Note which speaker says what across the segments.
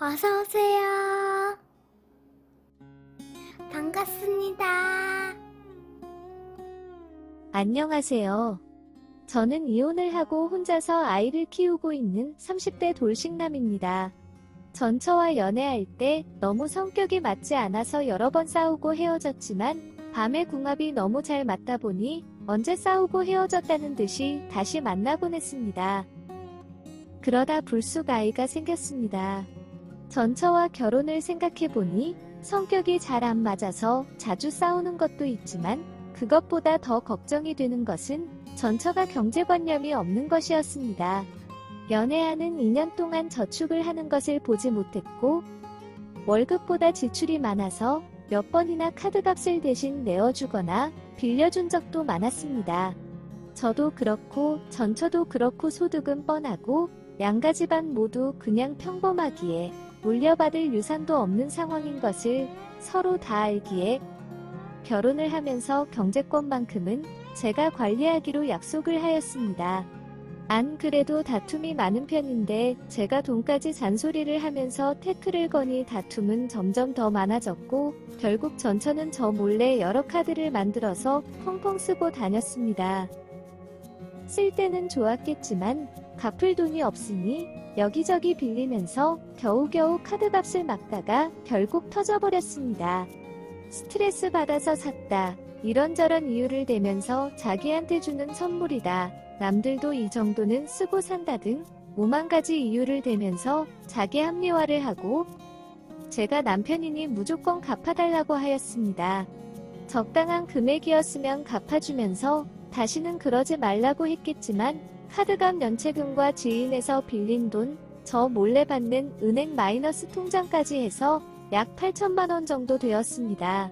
Speaker 1: 어서 오세요. 반갑습니다.
Speaker 2: 안녕하세요. 저는 이혼을 하고 혼자서 아이를 키우고 있는 30대 돌싱남입니다. 전처와 연애할 때 너무 성격이 맞지 않아서 여러 번 싸우고 헤어졌지만 밤의 궁합이 너무 잘 맞다 보니 언제 싸우고 헤어졌다는 듯이 다시 만나곤 했습니다. 그러다 불쑥 아이가 생겼습니다. 전처와 결혼을 생각해보니 성격이 잘 안 맞아서 자주 싸우는 것도 있지만 그것보다 더 걱정이 되는 것은 전처가 경제관념이 없는 것이었습니다. 연애하는 2년 동안 저축을 하는 것을 보지 못했고 월급보다 지출이 많아서 몇 번이나 카드값을 대신 내어주거나 빌려준 적도 많았습니다. 저도 그렇고 전처도 그렇고 소득은 뻔하고 양가 집안 모두 그냥 평범하기에 물려받을 유산도 없는 상황인 것을 서로 다 알기에 결혼을 하면서 경제권만큼은 제가 관리하기로 약속을 하였습니다. 안 그래도 다툼이 많은 편인데 제가 돈까지 잔소리를 하면서 태클을 거니 다툼은 점점 더 많아졌고 결국 전처는 저 몰래 여러 카드를 만들어서 펑펑 쓰고 다녔습니다. 쓸 때는 좋았겠지만 갚을 돈이 없으니 여기저기 빌리면서 겨우겨우 카드값을 막다가 결국 터져버렸습니다. 스트레스 받아서 샀다. 이런저런 이유를 대면서 자기한테 주는 선물이다. 남들도 이 정도는 쓰고 산다 등 오만 가지 이유를 대면서 자기 합리화를 하고 제가 남편이니 무조건 갚아달라고 하였습니다. 적당한 금액이었으면 갚아주면서 다시는 그러지 말라고 했겠지만 카드값 연체금과 지인에서 빌린 돈, 저 몰래 받는 은행 마이너스 통장까지 해서 약 8천만 원 정도 되었습니다.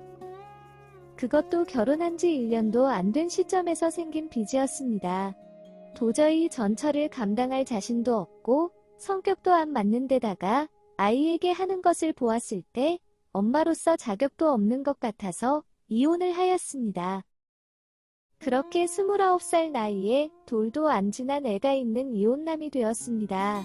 Speaker 2: 그것도 결혼한 지 1년도 안 된 시점에서 생긴 빚이었습니다. 도저히 전처를 감당할 자신도 없고 성격도 안 맞는 데다가 아이에게 하는 것을 보았을 때 엄마로서 자격도 없는 것 같아서 이혼을 하였습니다. 그렇게 29살 나이에 돌도 안 지난 애가 있는 이혼남이 되었습니다.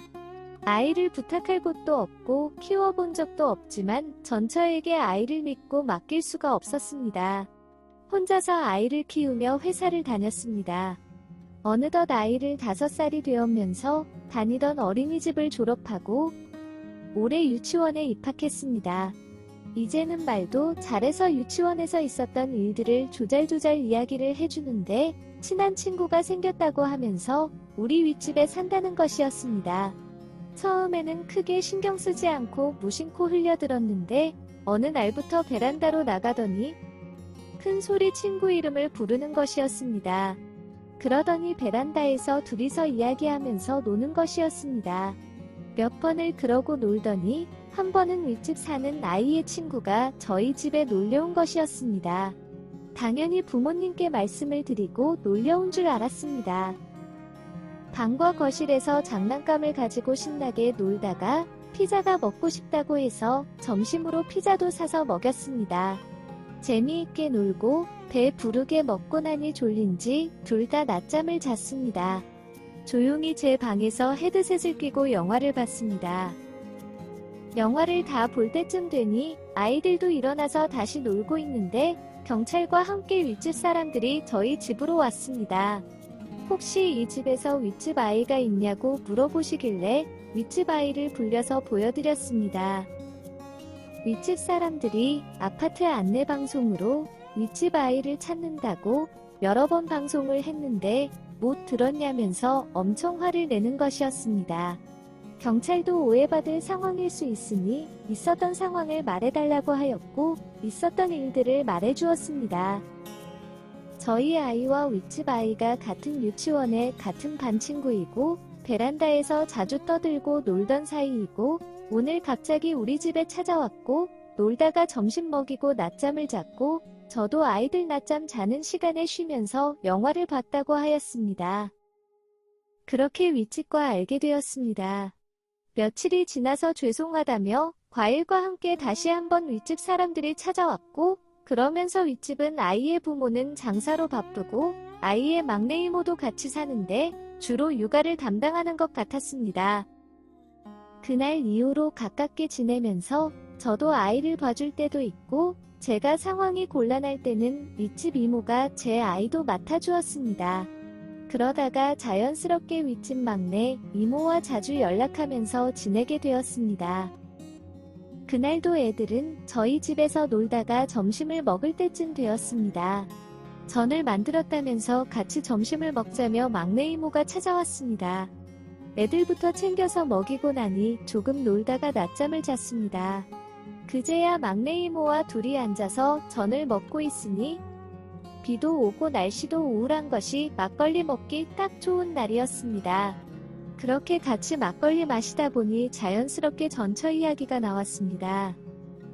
Speaker 2: 아이를 부탁할 곳도 없고 키워본 적도 없지만 전처에게 아이를 믿고 맡길 수가 없었습니다. 혼자서 아이를 키우며 회사를 다녔습니다. 어느덧 아이를 5살이 되었면서 다니던 어린이집을 졸업하고 올해 유치원에 입학했습니다. 이제는 말도 잘해서 유치원에서 있었던 일들을 조잘조잘 이야기를 해주는데 친한 친구가 생겼다고 하면서 우리 윗집에 산다는 것이었습니다. 처음에는 크게 신경 쓰지 않고 무심코 흘려들었는데 어느 날부터 베란다로 나가더니 큰 소리 친구 이름을 부르는 것이었습니다. 그러더니 베란다에서 둘이서 이야기하면서 노는 것이었습니다. 몇 번을 그러고 놀더니 한 번은 윗집 사는 아이의 친구가 저희 집에 놀려온 것이었습니다. 당연히 부모님께 말씀을 드리고 놀려온 줄 알았습니다. 방과 거실에서 장난감을 가지고 신나게 놀다가 피자가 먹고 싶다고 해서 점심으로 피자도 사서 먹였습니다. 재미있게 놀고 배 부르게 먹고 나니 졸린지 둘 다 낮잠을 잤습니다. 조용히 제 방에서 헤드셋을 끼고 영화를 봤습니다. 영화를 다 볼 때쯤 되니 아이들도 일어나서 다시 놀고 있는데 경찰과 함께 윗집 사람들이 저희 집으로 왔습니다. 혹시 이 집에서 윗집 아이가 있냐고 물어보시길래 윗집 아이를 불려서 보여드렸습니다. 윗집 사람들이 아파트 안내 방송으로 윗집 아이를 찾는다고 여러 번 방송을 했는데 못 들었냐면서 엄청 화를 내는 것이었습니다. 경찰도 오해받을 상황일 수 있으니 있었던 상황을 말해달라고 하였고 있었던 일들을 말해주었습니다. 저희 아이와 윗집 아이가 같은 유치원의 같은 반 친구이고 베란다에서 자주 떠들고 놀던 사이이고 오늘 갑자기 우리 집에 찾아왔고 놀다가 점심 먹이고 낮잠을 잤고 저도 아이들 낮잠 자는 시간에 쉬면서 영화를 봤다고 하였습니다. 그렇게 윗집과 알게 되었습니다. 며칠이 지나서 죄송하다며 과일과 함께 다시 한번 윗집 사람들이 찾아왔고 그러면서 윗집은 아이의 부모는 장사로 바쁘고 아이의 막내 이모도 같이 사는데 주로 육아를 담당하는 것 같았습니다. 그날 이후로 가깝게 지내면서 저도 아이를 봐줄 때도 있고 제가 상황이 곤란할 때는 윗집 이모가 제 아이도 맡아주었습니다. 그러다가 자연스럽게 윗집 막내 이모와 자주 연락하면서 지내게 되었습니다. 그날도 애들은 저희 집에서 놀다가 점심을 먹을 때쯤 되었습니다. 전을 만들었다면서 같이 점심을 먹자며 막내 이모가 찾아왔습니다. 애들부터 챙겨서 먹이고 나니 조금 놀다가 낮잠을 잤습니다. 그제야 막내 이모와 둘이 앉아서 전을 먹고 있으니 비도 오고 날씨도 우울한 것이 막걸리 먹기 딱 좋은 날이었습니다. 그렇게 같이 막걸리 마시다 보니 자연스럽게 전처 이야기가 나왔습니다.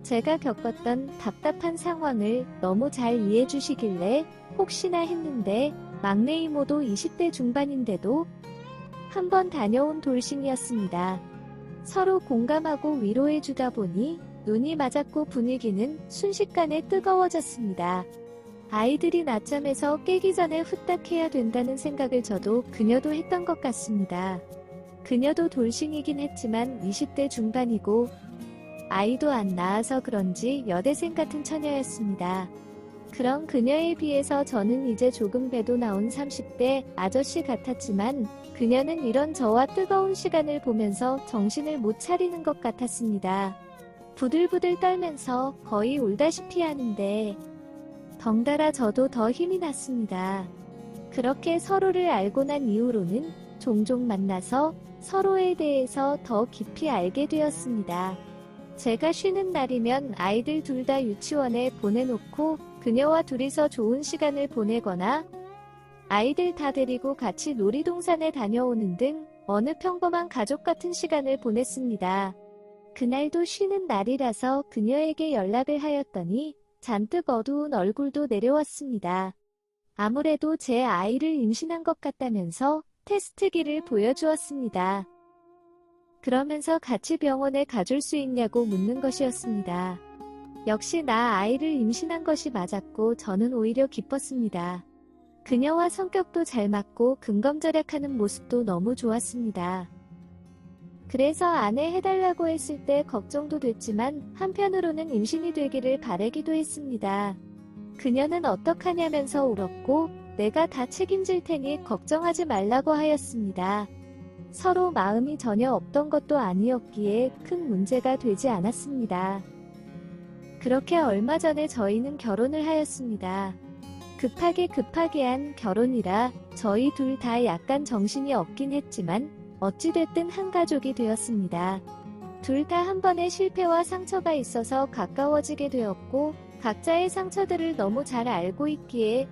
Speaker 2: 제가 겪었던 답답한 상황을 너무 잘 이해해 주시길래 혹시나 했는데 막내 이모도 20대 중반인데도 한번 다녀온 돌싱이었습니다. 서로 공감하고 위로해 주다 보니 눈이 맞았고 분위기는 순식간에 뜨거워졌습니다. 아이들이 낮잠에서 깨기 전에 후딱 해야 된다는 생각을 저도 그녀도 했던 것 같습니다. 그녀도 돌싱이긴 했지만 20대 중반이고 아이도 안 낳아서 그런지 여대생 같은 처녀였습니다. 그런 그녀에 비해서 저는 이제 조금 배도 나온 30대 아저씨 같았지만 그녀는 이런 저와 뜨거운 시간을 보면서 정신을 못 차리는 것 같았습니다. 부들부들 떨면서 거의 울다시피 하는데 덩달아 저도 더 힘이 났습니다. 그렇게 서로를 알고 난 이후로는 종종 만나서 서로에 대해서 더 깊이 알게 되었습니다. 제가 쉬는 날이면 아이들 둘 다 유치원에 보내놓고 그녀와 둘이서 좋은 시간을 보내거나 아이들 다 데리고 같이 놀이동산에 다녀오는 등 어느 평범한 가족 같은 시간을 보냈습니다. 그날도 쉬는 날이라서 그녀에게 연락을 하였더니 잔뜩 어두운 얼굴도 내려왔습니다. 아무래도 제 아이를 임신한 것 같다면서 테스트기를 보여주었습니다. 그러면서 같이 병원에 가줄 수 있냐고 묻는 것이었습니다. 역시 나 아이를 임신한 것이 맞았고 저는 오히려 기뻤습니다. 그녀와 성격도 잘 맞고 근검절약하는 모습도 너무 좋았습니다. 그래서 아내 해달라고 했을 때 걱정도 됐지만 한편으로는 임신이 되기를 바라기도 했습니다. 그녀는 어떡하냐면서 울었고 내가 다 책임질 테니 걱정하지 말라고 하였습니다. 서로 마음이 전혀 없던 것도 아니었기에 큰 문제가 되지 않았습니다. 그렇게 얼마 전에 저희는 결혼을 하였습니다. 급하게 급하게 한 결혼이라 저희 둘 다 약간 정신이 없긴 했지만 어찌됐든 한 가족이 되었습니다. 둘 다 한 번의 실패와 상처가 있어서 가까워지게 되었고 각자의 상처들을 너무 잘 알고 있기에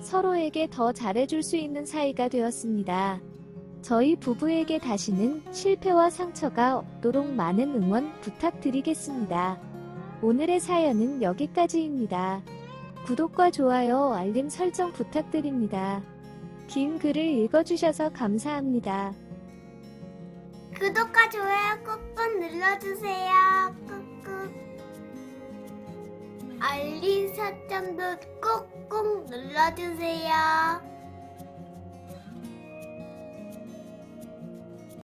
Speaker 2: 서로에게 더 잘해줄 수 있는 사이가 되었습니다. 저희 부부에게 다시는 실패와 상처가 없도록 많은 응원 부탁드리겠습니다. 오늘의 사연은 여기까지입니다. 구독과 좋아요, 알림 설정 부탁드립니다. 긴 글을 읽어주셔서 감사합니다.
Speaker 1: 구독과 좋아요 꾹꾹 눌러주세요. 꾹꾹. 알림 설정도 꾹꾹 눌러주세요.